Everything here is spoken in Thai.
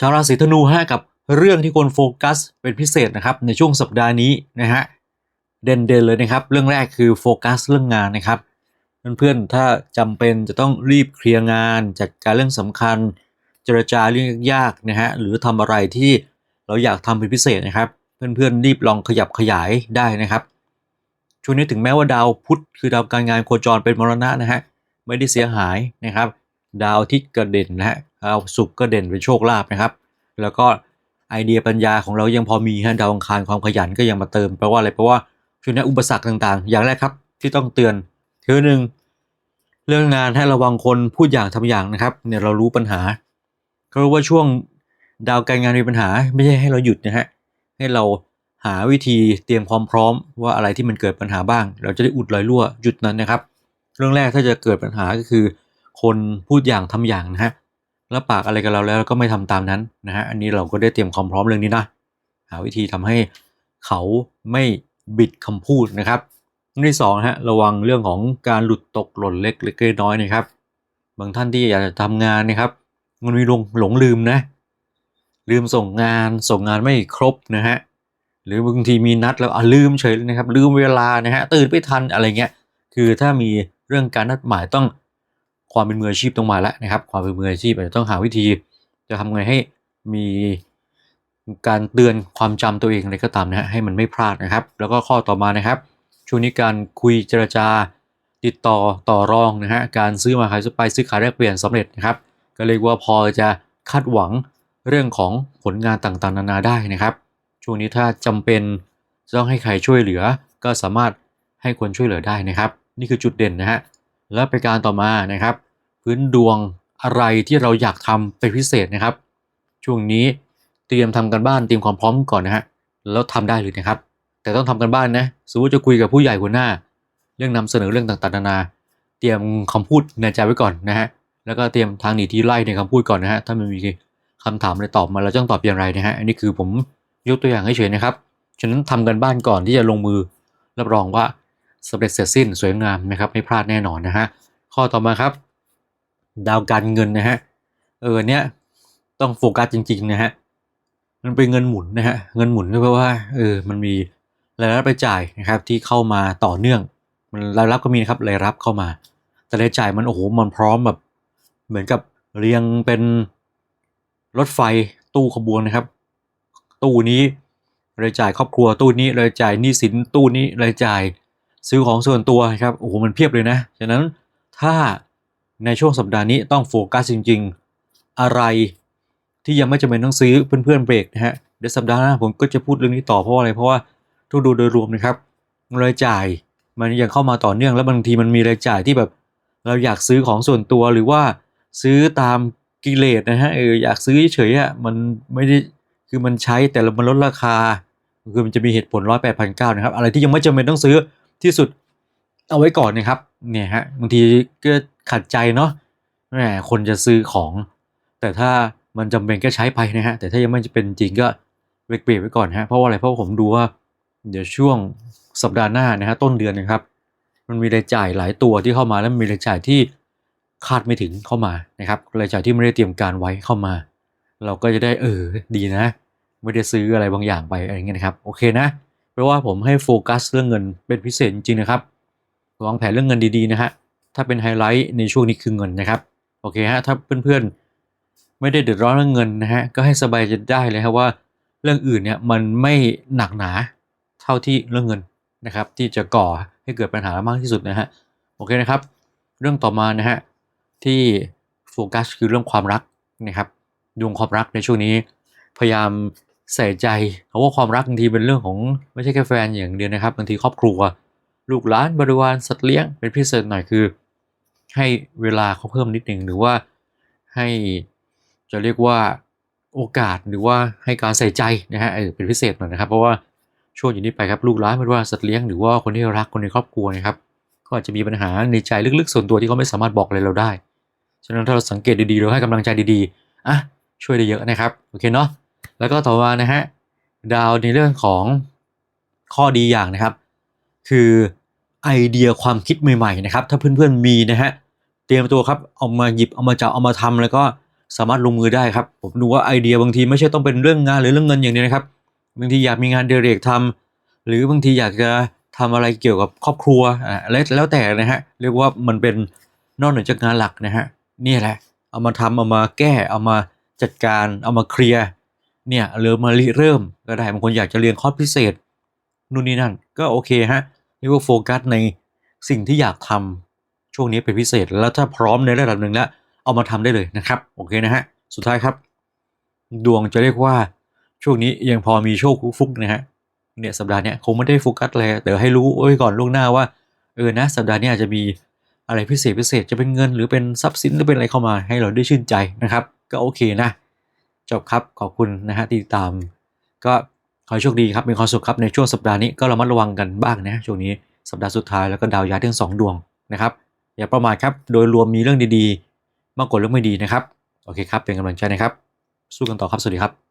ชาวราศีธนูฮะกับเรื่องที่ควรโฟกัสเป็นพิเศษนะครับในช่วงสัปดาห์นี้นะฮะเด่นๆเลยนะครับ เรื่องแรกคือโฟกัสเรื่องงานนะครับเพื่อนๆถ้าจำเป็นจะต้องรีบเคลียร์งานจัดการเรื่องสำคัญ เจรจาเรื่องยากๆนะฮะหรือทำอะไรที่เราอยากทำเป็นพิเศษนะครับ เพื่อนๆรีบลองขยับขยายได้นะครับช่วงนี้ถึงแม้ว่าดาวพุธคือดาวการงานโคจรเป็นมรณะนะฮะไม่ได้เสียหายนะครับ ดาวอาทิตย์ก็เด่นนะฮะดาวศุกร์ก็เด่นเป็นโชคลาภนะครับ แล้วก็ไอเดียปัญญาของเรายังพอมีฮะดาวอังคารความขยันก็ยังมาเติมแปลว่าอะไรแปลว่าช่วงนี้อุปสรรคต่างๆ อย่างแรกครับที่ต้องเตือนคือหนึ่งเรื่องงานให้ระวังคนพูดอย่างทำอย่างนะครับเนี่ยเรารู้ปัญหาเขารู้ว่าช่วงดาวการงานมีปัญหาไม่ใช่ให้เราหยุดนะฮะให้เราหาวิธีเตรียมความพร้อมว่าอะไรที่มันเกิดปัญหาบ้าง เราจะได้อุดรอยรั่วหยุดนั้นนะครับ เรื่องแรกถ้าจะเกิดปัญหาก็คือ คนพูดอย่างทำอย่างนะฮะแล้วปากอะไรกับเราแล้วก็ไม่ทำตามนั้นนะฮะอันนี้เราก็ได้เตรียมความพร้อมเรื่องนี้นะหาวิธีทำให้เขาไม่บิดคำพูดนะครับที่สองฮะระวังเรื่องของการหลุดตกหล่นเล็กเล็กน้อยนะครับ บางท่านที่อยากจะทำงานนะครับ มันมีหลงหลงลืมนะ ลืมส่งงานส่งงานไม่ครบนะฮะหรือบางทีมีนัดแล้วอะลืมเฉยนะครับ ลืมเวลานะฮะตื่นไม่ทันอะไรเงี้ยคือถ้ามีเรื่องการนัดหมายต้อง ความเป็นมืออาชีพต้องมาแล้วนะครับ ความเป็นมืออาชีพอาจจะต้องหาวิธี จะทำไงให้มีการเตือนความจำตัวเองอะไรก็ตามนะฮะให้มันไม่พลาดนะครับ แล้วก็ข้อต่อมานะครับช่วงนี้การคุยเจรจาติดต่อต่อรองนะฮะการซื้อมาขายไปซื้อขายแลกเปลี่ยนสำเร็จนะครับ ก็เรียกว่าพอจะคาดหวังเรื่องของผลงานต่างๆ นานาได้นะครับ ช่วงนี้ถ้าจำเป็นจะต้องให้ใครช่วยเหลือ ก็สามารถให้คนช่วยเหลือได้นะครับ นี่คือจุดเด่นนะฮะ แล้วไปการต่อมานะครับ พื้นดวงอะไรที่เราอยากทำเป็นพิเศษนะครับ ช่วงนี้เตรียมทำกันบ้านเตรียมความพร้อมก่อนนะฮะแล้วทำได้เลยนะครับ แต่ต้องทำกันบ้านนะสมมติจะคุยกับผู้ใหญ่หัวหน้า เรื่องนำเสนอเรื่องต่างๆนานา เตรียมคำพูดในใจไว้ก่อนนะฮะแล้วก็เตรียมทางหนีที่ไล่ในคำพูดก่อนนะฮะถ้ามันมีคำถามอะไรตอบมาเราต้องตอบอย่างไรนะฮะอันนี้คือผมยกตัวอย่างให้เฉยนะครับฉะนั้นทำกันบ้านก่อนที่จะลงมือรับรองว่า สำเร็จเสร็จสิ้นสวยงามนะครับไม่พลาดแน่นอนนะฮะข้อต่อมาครับ ดาวการเงินนะฮะเออเนี้ยต้องโฟกัสจริงๆนะฮะมันเป็นเงินหมุนนะฮะเงินหมุนก็แปลว่าเออมันมีรายรับรายจ่ายนะครับที่เข้ามาต่อเนื่องมันรายรับก็มีนะครับรายรับเข้ามา แต่รายจ่ายมันโอ้โหมันพร้อมแบบเหมือนกับเรียงเป็นรถไฟตู้ขบวนนะครับ ตู้นี้รายจ่ายครอบครัวตู้นี้รายจ่ายหนี้สินตู้นี้รายจ่าย ซื้อของส่วนตัวครับโอ้โหมันเพียบเลยนะฉะนั้นถ้าในช่วงสัปดาห์นี้ต้องโฟกัสจริง ๆ อะไรที่ยังไม่จำเป็นต้องซื้อเพื่อนๆเบรกนะฮะเดี๋ยวสัปดาห์หน้าผมก็จะพูดเรื่องนี้ต่อเพราะอะไรเพราะว่าทุกดูโดยรวมนะครับรายจ่ายมันยังเข้ามาต่อเนื่องแล้วบางทีมันมีรายจ่ายที่แบบ เราอยากซื้อของส่วนตัวหรือว่าซื้อตามกิเลสนะฮะเอออยากซื้อเฉยๆอะมันไม่ได้คือมันใช้แต่ละมันลดราคา คือมันจะมีเหตุผลร้อยแปดพันเก้านะครับ อะไรที่ยังไม่จำเป็นต้องซื้อ ที่สุดเอาไว้ก่อนนะครับเนี่ยฮะบางทีก็ขัดใจเนาะแหมคนจะซื้อของ แต่ถ้ามันจำเป็นก็ใช้ไปนะฮะแต่ถ้ายังไม่จะเป็นจริงก็เบรกเบรกไว้ก่อนฮะเพราะว่าอะไรเพราะผมดูว่า เดี๋ยวช่วงสัปดาห์หน้านะฮะต้นเดือนนะครับ มันมีรายจ่ายหลายตัวที่เข้ามาแล้วมีรายจ่ายที่คาดไม่ถึงเข้ามานะครับรายจ่ายที่ไม่ได้เตรียมการไว้เข้ามา เราก็จะได้เออดีนะ ไม่ได้ซื้ออะไรบางอย่างไปอะไรเงี้ยนะครับ โอเคนะ ราะว่าผมให้โฟกัสเรื่องเงินเป็นพิเศษจริงๆนะครับวางแผนเรื่องเงินดีๆนะฮะถ้าเป็นไฮไลท์ในช่วงนี้คือเงินนะครับโอเคฮะถ้าเพื่อนๆไม่ได้เดือดร้อนเรื่องเงินนะฮะก็ให้สบายใจได้เลยครับว่าเรื่องอื่นเนี่ยมันไม่หนักหนาเท่าที่เรื่องเงินนะครับ ที่จะก่อให้เกิดปัญหามากที่สุดนะฮะโอเคนะครับ เรื่องต่อมานะฮะที่โฟกัสคือเรื่องความรักนะครับดวงความรักในช่วงนี้ พยายาม ใส่ใจเพราะว่าความรักบางทีเป็นเรื่องของไม่ใช่แค่แฟนอย่างเดียวนะครับบางทีครอบครัว ลูกหลานบริวารสัตว์เลี้ยงเป็นพิเศษหน่อยคือ ให้เวลาเขาเพิ่มนิดหนึ่งหรือว่าให้จะเรียกว่าโอกาสหรือว่าให้การใส่ใจนะฮะเออเป็นพิเศษหน่อยนะครับเพราะว่าช่วงอย่างนี้ไปครับลูกหลานบริวารสัตว์เลี้ยงหรือว่าคนที่รักคนในครอบครัวนะครับก็อาจจะมีปัญหาในใจลึกๆส่วนตัวที่เขาไม่สามารถบอกอะไรเราได้ ฉะนั้นถ้าเราสังเกตดีๆเราให้กำลังใจดีๆอะช่วยได้เยอะนะครับ โอเคเนาะ แล้วก็ต่อมานะฮะดาวในเรื่องของข้อดีอย่างนะครับ คือไอเดียความคิดใหม่ๆนะครับ ถ้าเพื่อนๆมีนะฮะเตรียมตัวครับเอามาหยิบเอามาจับเอามาทำแล้วก็สามารถลงมือได้ครับ ผมดูว่าไอเดียบางทีไม่ใช่ต้องเป็นเรื่องงานหรือเรื่องเงินอย่างเดียวนะครับบางทีอยากมีงานเดเรกทำหรือบางทีอยากจะทำอะไรเกี่ยวกับครอบครัวอ่าแล้วแล้วแต่นะฮะเรียกว่ามันเป็นนอกเหนือจากงานหลักนะฮะนี่แหละเอามาทำเอามาแก้เอามาจัดการเอามาเคลียร์ เนี่ยหรือมาเริ่มก็ได้บางคนอยากจะเรียนคอร์สพิเศษนู่นนี่นั่น ก็โอเคฮะเรียกว่าโฟกัสในสิ่งที่อยากทำช่วงนี้เป็นพิเศษ แล้วถ้าพร้อมในระดับหนึ่งแล้ว เอามาทำได้เลยนะครับโอเคนะฮะสุดท้ายครับ ดวงจะเรียกว่าช่วงนี้ยังพอมีโชคฟุกๆนะฮะเนี่ยสัปดาห์นี้คงไม่ได้โฟกัสอะไรแต่ให้รู้ไว้ก่อนล่วงหน้าว่าเออนะสัปดาห์นี้อาจจะมีอะไรพิเศษพิเศษจะเป็นเงินหรือเป็นทรัพย์สินหรือเป็นอะไรเข้ามาให้เราได้ชื่นใจนะครับ ก็โอเคนะ จบครับขอบคุณนะฮะที่ติดตาม ก็ขอโชคดีครับมีความสุขครับในช่วงสัปดาห์นี้ก็ระมัดระวังกันบ้างนะช่วงนี้สัปดาห์สุดท้ายแล้วก็ดาวย้ายทั้งสองดวงนะครับอย่าประมาทครับโดยรวมมีเรื่องดีๆ มากกว่าเรื่องไม่ดีนะครับ โอเคครับ เป็นกำลังใจนะครับ สู้กันต่อครับ สวัสดีครับ